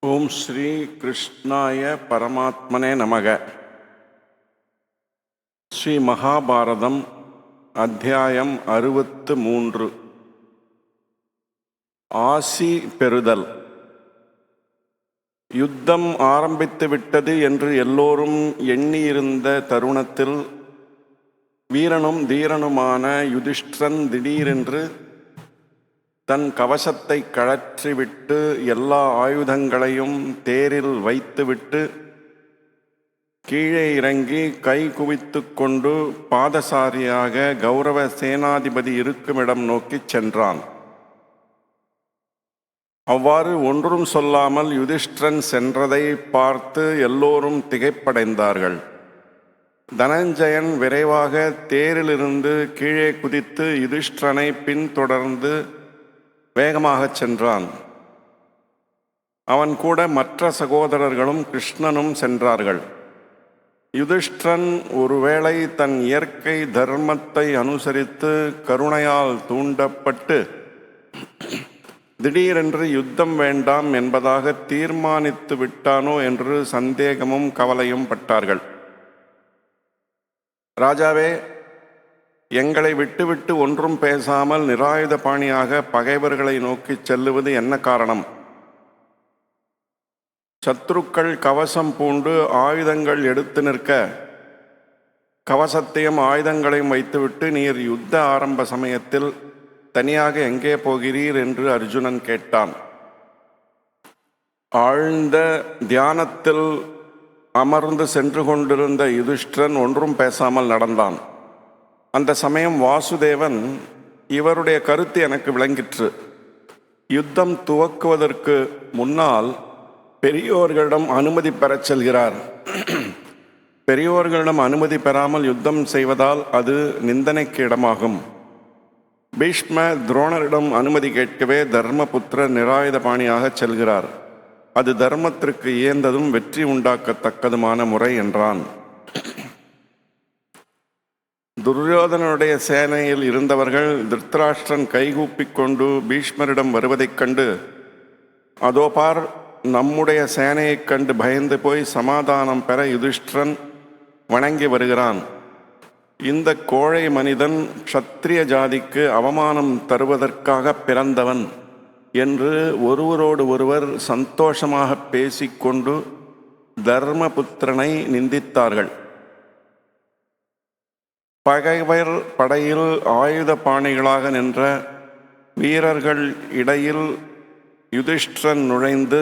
ஓம் ஸ்ரீ கிருஷ்ணாய பரமாத்மனே நமக. ஸ்ரீ மகாபாரதம் அத்தியாயம் அறுபத்து மூன்று. ஆசி பெறுதல். யுத்தம் ஆரம்பித்து விட்டது என்று எல்லோரும் எண்ணியிருந்த தருணத்தில் வீரனும் தீரனுமான யுதிஷ்டிரன் திடீரென்று தன் கவசத்தை கழற்றிவிட்டு எல்லா ஆயுதங்களையும் தேரில் வைத்துவிட்டு கீழே இறங்கி கை குவித்து கொண்டு பாதசாரியாக கௌரவ சேனாதிபதி இருக்குமிடம் நோக்கிச் சென்றான். அவ்வாறு ஒன்றும் சொல்லாமல் யுதிஷ்டிரன் சென்றதை பார்த்து எல்லோரும் திகைப்படைந்தார்கள். தனஞ்சயன் விரைவாக தேரிலிருந்து கீழே குதித்து யுதிஷ்டிரனை பின்தொடர்ந்து வேகமாகச் சென்றான். அவன் கூட மற்ற சகோதரர்களும் கிருஷ்ணனும் சென்றார்கள். யுதிஷ்டன் ஒருவேளை தன் இயற்கை தர்மத்தை அனுசரித்து கருணையால் தூண்டப்பட்டு திடீரென்று யுத்தம் வேண்டாம் என்பதாக தீர்மானித்து விட்டானோ என்று சந்தேகமும் கவலையும் பட்டார்கள். ராஜாவே எங்களை விட்டுவிட்டு ஒன்றும் பேசாமல் நிராயுத பாணியாக பகைவர்களை நோக்கி செல்லுவது என்ன காரணம்? சத்ருக்கள் கவசம் பூண்டு ஆயுதங்கள் எடுத்து நிற்க கவசத்தையும் ஆயுதங்களையும் வைத்துவிட்டு நீர் யுத்த ஆரம்ப சமயத்தில் தனியாக எங்கே போகிறீர் என்று அர்ஜுனன் கேட்டான். ஆழ்ந்த தியானத்தில் அமர்ந்து சென்று கொண்டிருந்த யுதிஷ்டிரன் ஒன்றும் பேசாமல் நடந்தான். அந்த சமயம் வாசுதேவன் இவருடைய கருத்து எனக்கு விளங்கிற்று. யுத்தம் துவக்குவதற்கு முன்னால் பெரியோர்களிடம் அனுமதி பெறச் செல்கிறார். பெரியோர்களிடம் அனுமதி பெறாமல் யுத்தம் செய்வதால் அது நிந்தனைக்கு இடமாகும் பீஷ்ம துரோணரிடம் அனுமதி கேட்கவே தர்மபுத்திர நிராயுதபாணியாக செல்கிறார். அது தர்மத்திற்கு இயந்ததும் வெற்றி உண்டாக்கத்தக்கதுமான முறை என்றான். துரியோதனனுடைய சேனையில் இருந்தவர்கள் திருத்தராஷ்டிரன் கைகூப்பிக் கொண்டு பீஷ்மரிடம் வருவதைக் கண்டு அதோ பார் நம்முடைய சேனையைக் கண்டு பயந்து போய் சமாதானம் பெற யுதிஷ்டிரன் வணங்கி வருகிறான். இந்த கோழை மனிதன் க்ஷத்திரிய ஜாதிக்கு அவமானம் தருவதற்காக பிறந்தவன் என்று ஒருவரோடு ஒருவர் சந்தோஷமாக பேசிக்கொண்டு தர்மபுத்திரனை நிந்தித்தார்கள். பகைவர் படையில் ஆயுத பாணிகளாக நின்ற வீரர்கள் இடையில் யுதிஷ்டிரன் நுழைந்து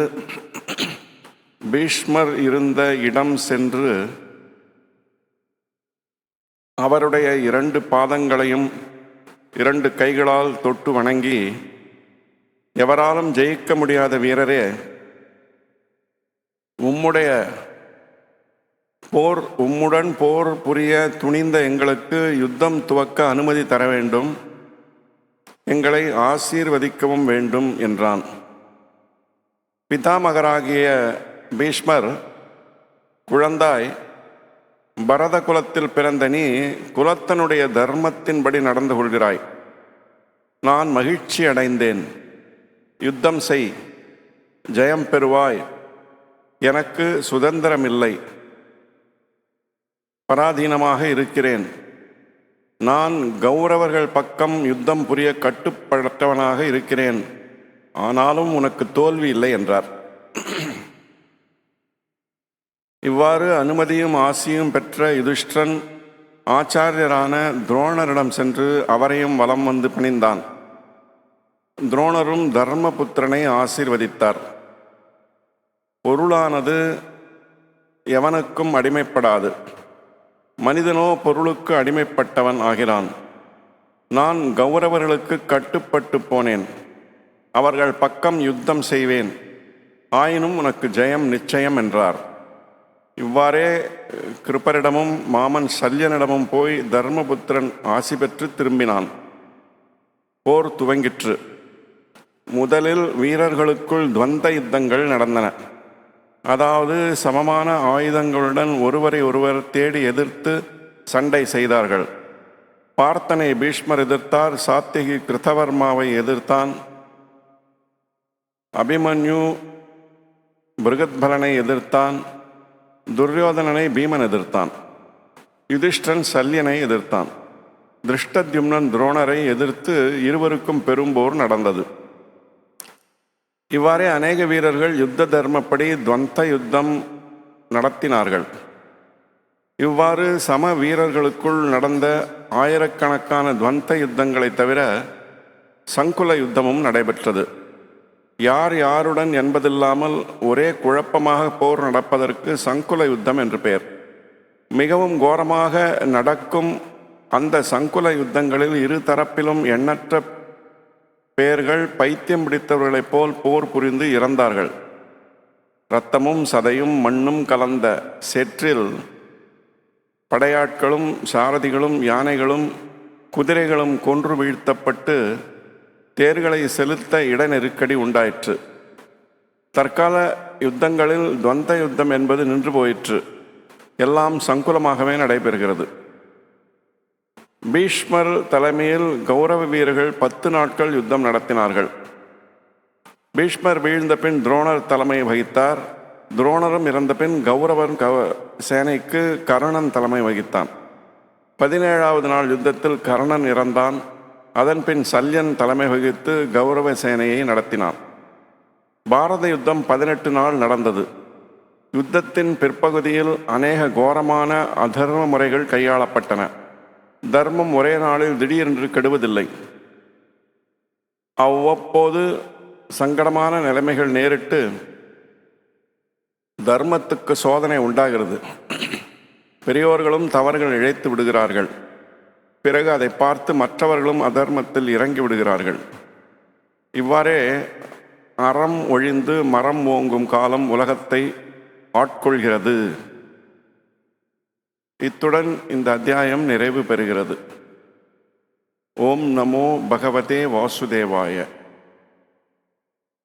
பீஷ்மர் இருந்த இடம் சென்று அவருடைய இரண்டு பாதங்களையும் இரண்டு கைகளால் தொட்டு வணங்கி எவராலும் ஜெயிக்க முடியாத வீரரே உம்முடைய போர் உம்முடன் போர் புரிய துணிந்த எங்களுக்கு யுத்தம் துவக்க அனுமதி தர வேண்டும். எங்களை ஆசீர்வதிக்கவும் வேண்டும் என்றான். பிதாமகராகிய பீஷ்மர் குழந்தாய் பரத குலத்தில் பிறந்த நீ குலத்தனுடைய தர்மத்தின்படி நடந்து கொள்கிறாய். நான் மகிழ்ச்சி அடைந்தேன். யுத்தம் செய் ஜெயம் பெறுவாய். எனக்கு சுதந்திரம் இல்லை பராதீனமாக இருக்கிறேன். நான் கௌரவர்கள் பக்கம் யுத்தம் புரிய கட்டுப்பட்டவனாக இருக்கிறேன். ஆனாலும் உனக்கு தோல்வி இல்லை என்றார். இவ்வாறு அனுமதியும் ஆசியும் பெற்ற யுதிஷ்டன் ஆச்சாரியரான துரோணரிடம் சென்று அவரையும் வலம் வந்து பணிந்தான். துரோணரும் தர்மபுத்திரனை ஆசீர்வதித்தார். பொருளானது எவனுக்கும் அடிமைப்படாது. மனிதனோ பொருளுக்கு அடிமைப்பட்டவன் ஆகிறான். நான் கௌரவர்களுக்கு கட்டுப்பட்டு போனேன். அவர்கள் பக்கம் யுத்தம் செய்வேன். ஆயினும் உனக்கு ஜெயம் நிச்சயம் என்றார். இவ்வாறே கிருப்பரிடமும் மாமன் சல்யனிடமும் போய் தர்மபுத்திரன் ஆசி பெற்று திரும்பினான். போர் துவங்கிற்று. முதலில் வீரர்களுக்குள் துவந்த யுத்தங்கள் நடந்தன. அதாவது சமமான ஆயுதங்களுடன் ஒருவரை ஒருவர் தேடி எதிர்த்து சண்டை செய்தார்கள். பார்த்தனை பீஷ்மர் எதிர்த்தார் சாத்திகி கிருத்தவர்மாவை எதிர்த்தான். அபிமன்யு பிருகத்பலனை எதிர்த்தான். துரியோதனனை பீமன் எதிர்த்தான். யுதிஷ்டன் சல்யனை எதிர்த்தான். திருஷ்டத்யும்னன் துரோணரை எதிர்த்து இருவருக்கும் பெரும்போர் நடந்தது. இவ்வாறே அநேக வீரர்கள் யுத்த தர்மப்படி துவந்த யுத்தம் நடத்தினார்கள். இவ்வாறு சம வீரர்களுக்குள் நடந்த ஆயிரக்கணக்கான துவந்த யுத்தங்களை தவிர சங்குல யுத்தமும் நடைபெற்றது. யார் யாருடன் என்பதில்லாமல் ஒரே குழப்பமாக போர் நடப்பதற்கு சங்குல யுத்தம் என்று பெயர். மிகவும் கோரமாக நடக்கும் அந்த சங்குல யுத்தங்களில் இரு தரப்பிலும் எண்ணற்ற பேர்கள் பைத்தியம் பிடித்தவர்களைப் போல் போர் புரிந்து இறந்தார்கள். இரத்தமும் சதையும் மண்ணும் கலந்த சேற்றில் படையாட்களும் சாரதிகளும் யானைகளும் குதிரைகளும் கொன்று வீழ்த்தப்பட்டு தேர்களை செலுத்த இட நெருக்கடி உண்டாயிற்று. தற்கால யுத்தங்களில் துவந்த யுத்தம் என்பது நின்று போயிற்று. எல்லாம் சங்குலமாகவே நடைபெறுகிறது. பீஷ்மர் தலைமையில் கௌரவ வீரர்கள் பத்து நாட்கள் யுத்தம் நடத்தினார்கள். பீஷ்மர் வீழ்ந்த பின் துரோணர் தலைமை வகித்தார். துரோணரும் இறந்த பின் கௌரவன் கவ சேனைக்கு கர்ணன் தலைமை வகித்தான். பதினேழாவது நாள் யுத்தத்தில் கர்ணன் இறந்தான். அதன் பின் சல்யன் தலைமை வகித்து கௌரவ சேனையை நடத்தினான். பாரத யுத்தம் பதினெட்டு நாள் நடந்தது. யுத்தத்தின் பிற்பகுதியில் அநேக கோரமான அதர்ம முறைகள் கையாளப்பட்டன. தர்மம் ஒரே நாளில் திடீரென்று கெடுவதில்லை. அவ்வப்போது சங்கடமான நிலைமைகள் நேரிட்டு தர்மத்துக்கு சோதனை உண்டாகிறது. பெரியோர்களும் தவறுகள் இழைத்து விடுகிறார்கள். பிறகு அதை பார்த்து மற்றவர்களும் அதர்மத்தில் இறங்கி விடுகிறார்கள். இவ்வாறே அறம் ஒழிந்து மரம் ஓங்கும் காலம் உலகத்தை ஆட்கொள்கிறது. இத்துடன் இந்த அத்தியாயம் நிறைவு பெறுகிறது. ஓம் நமோ பகவதே வாசுதேவாய.